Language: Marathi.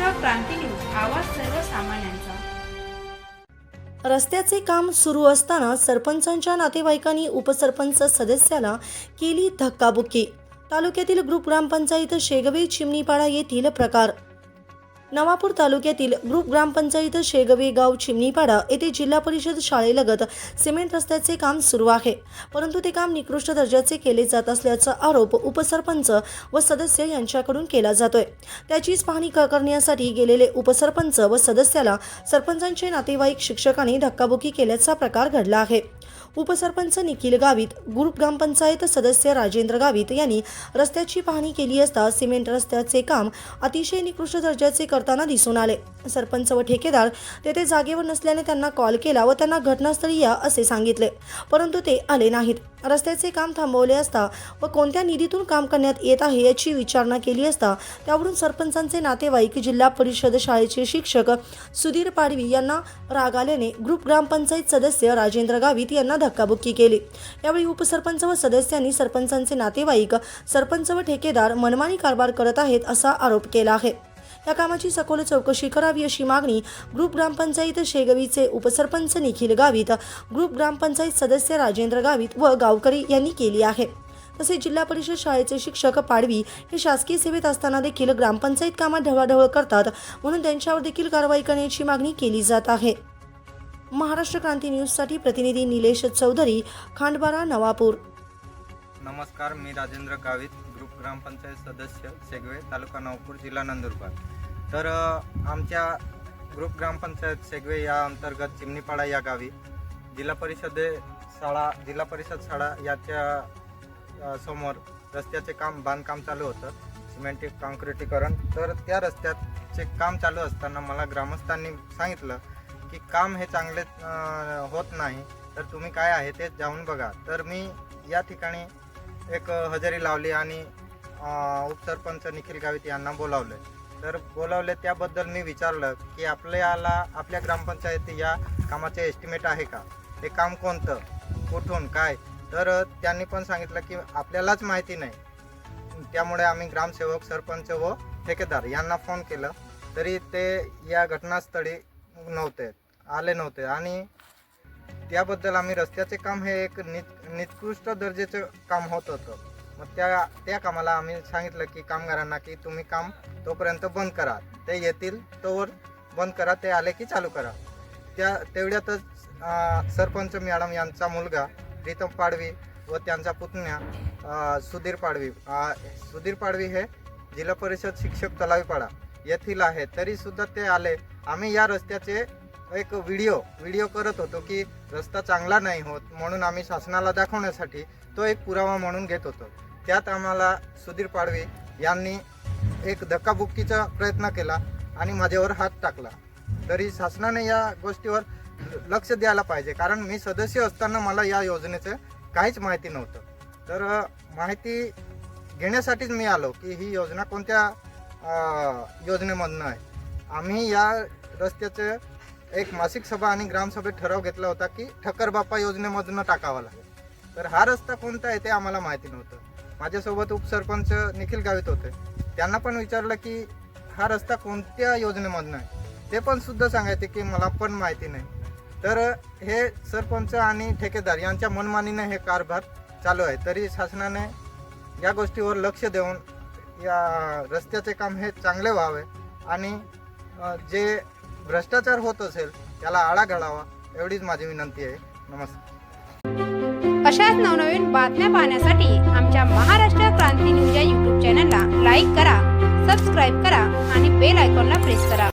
महाराष्ट्र क्रांती न्यूज आवाज सर्वसामान्यांचा. रस्त्याचे काम सुरू असताना सरपंचांच्या नातेवाईकांनी उपसरपंच सदस्याला केली धक्काबुक्की. तालुक्यातील ग्रुप ग्रामपंचायत शेगवे चिमणीपाडा येथील प्रकार नवापूर तालुक्यातील ग्रुप ग्रामपंचायत शेगवे गाव चिमणीपाडा येथे जिल्हा परिषद शाळेलगत सिमेंट रस्त्याचे काम सुरू आहे. परंतु ते काम निकृष्ट दर्जाचे केले जात असल्याचा आरोप उपसरपंच व सदस्य यांच्याकडून केला जातोय. त्याचीच पाहणी करण्यासाठी गेलेले उपसरपंच व सदस्याला सरपंचांचे नातेवाईक शिक्षकांनी धक्काबुक्की केल्याचा प्रकार घडला आहे. उपसरपंच निखिल गावित ग्रुप ग्रामपंचायत सदस्य राजेंद्र गावित यांनी रस्त्याची पाहणी केली असता सिमेंट रस्त्याचे काम अतिशय निकृष्ट दर्जाचे करताना दिसून आले. सरपंच व ठेकेदार तेथे जागेवर नसल्याने त्यांना कॉल केला व त्यांना घटनास्थळी या असे सांगितले परंतु ते आले नाहीत. रस्त्याचे काम थांबवले असता व कोणत्या निधीतून काम करण्यात येत आहे याची विचारणा केली असता त्यावरून सरपंचांचे नातेवाईक जिल्हा परिषद शाळेचे शिक्षक सुधीर पाडवी यांना राग आल्याने ग्रुप ग्रामपंचायत सदस्य राजेंद्र गावित यांना धक्काबुक्की केली. यावेळी उपसरपंच व सदस्यांनी सरपंचांचे नातेवाईक सरपंच व ठेकेदार मनमानी कारभार करत आहेत असा आरोप केला आहे. या कामाची सखोल चौकशी करावी अशी मागणी ग्रुप ग्रामपंचायत शेगवीचे उपसरपंच निखिल गावित ग्रुप ग्रामपंचायत सदस्य राजेंद्र गावित व गावकरी यांनी केली आहे. तसेच जिल्हा परिषद शाळेचे शिक्षक पाडवी हे शासकीय सेवेत असताना देखील ग्रामपंचायत कामात ढवळाढवळ करतात म्हणून त्यांच्यावर देखील कारवाई करण्याची मागणी केली जात आहे. महाराष्ट्र क्रांती न्यूजसाठी प्रतिनिधी निलेश चौधरी खांडबारा नवापूर. नमस्कार मी राजेंद्र गावित ग्रुप ग्रामपंचायत सदस्य सेगवे तालुका नवपूर जिल्हा नंदुरबार. तर आमच्या ग्रुप ग्रामपंचायत सेगवे या अंतर्गत चिमणीपाडा या गावी जिल्हा परिषदे शाळा जिल्हा परिषद शाळा याच्या समोर रस्त्याचे काम बांधकाम चालू होतं सिमेंटिक काँक्रिटीकरण. तर त्या रस्त्याचे काम चालू असताना मला ग्रामस्थांनी सांगितलं की काम हे चांगले होत नाही. तर तुम्ही काय आहे ते जाऊन बघा. तर मी या ठिकाणी एक हजेरी लावली आणि उपसरपंच निखिल गावित यांना बोलावलं. तर बोलावले त्याबद्दल मी विचारलं की आपल्याला आपल्या ग्रामपंचायती या कामाचे एस्टिमेट आहे का? हे काम कोणतं? कुठून? काय? तर त्यांनी पण सांगितलं की आपल्यालाच माहिती नाही. त्यामुळे आम्ही ग्रामसेवक सरपंच व ठेकेदार यांना फोन केलं. तरी ते या घटनास्थळी नव्हते आले नव्हते. आणि त्याबद्दल आम्ही रस्त्याचे काम हे एक नित निकृष्ट दर्जाचं काम होत होतं. मग त्या त्या कामाला आम्ही सांगितलं की कामगारांना की तुम्ही काम तोपर्यंत बंद करा. ते येतील तोवर बंद करा ते आले की चालू करा. त्या तेवढ्यातच सरपंच मॅडम यांचा मुलगा प्रीतम पाडवी व त्यांचा पुतण्या सुधीर पाडवी. सुधीर पाडवी हे जिल्हा परिषद शिक्षक तलावीपाडा येथील आहे. तरीसुद्धा ते आले. आम्ही या रस्त्याचे एक व्हिडिओ व्हिडिओ करत होतो की रस्ता चांगला नाही होत म्हणून आम्ही शासनाला दाखवण्यासाठी तो एक पुरावा म्हणून घेत होतो. त्यात आम्हाला सुधीर पाडवी यांनी एक धक्काबुक्कीचा प्रयत्न केला आणि माझ्यावर हात टाकला. तरी शासनाने या गोष्टीवर लक्ष द्यायला पाहिजे कारण मी सदस्य असताना मला या योजनेचं काहीच माहिती नव्हतं. तर माहिती घेण्यासाठीच मी आलो की ही योजना कोणत्या योजनेमधनं आहे. आम्ही या रस्त्याचं एक मासिक सभा आणि ग्रामसभेत ठराव घेतला होता की ठक्कर बाप्पा योजनेमधून टाकावा लागेल. तर हा रस्ता कोणता आहे ते आम्हाला माहिती नव्हतं. माझ्यासोबत उपसरपंच निखिल गावित होते. त्यांना पण विचारलं की हा रस्ता कोणत्या योजनेमधनं आहे? ते पण सुद्धा सांगायचे की मला पण माहिती नाही. तर हे सरपंच आणि ठेकेदार यांच्या मनमानीने हे कारभार चालू आहे. तरी शासनाने या गोष्टीवर लक्ष देऊन या रस्त्याचे काम हे चांगले व्हावे आणि जे भ्रष्टाचार होत असेल त्याला आळा घालावा एवढीच माझी विनंती आहे. नमस्कार. अशाच नवनवीन बातम्या पाहण्यासाठी आमच्या महाराष्ट्र क्रांती न्यूज या यूट्यूब चॅनलला लाईक करा सबस्क्राईब करा आणि बेल आयकॉनला प्रेस करा.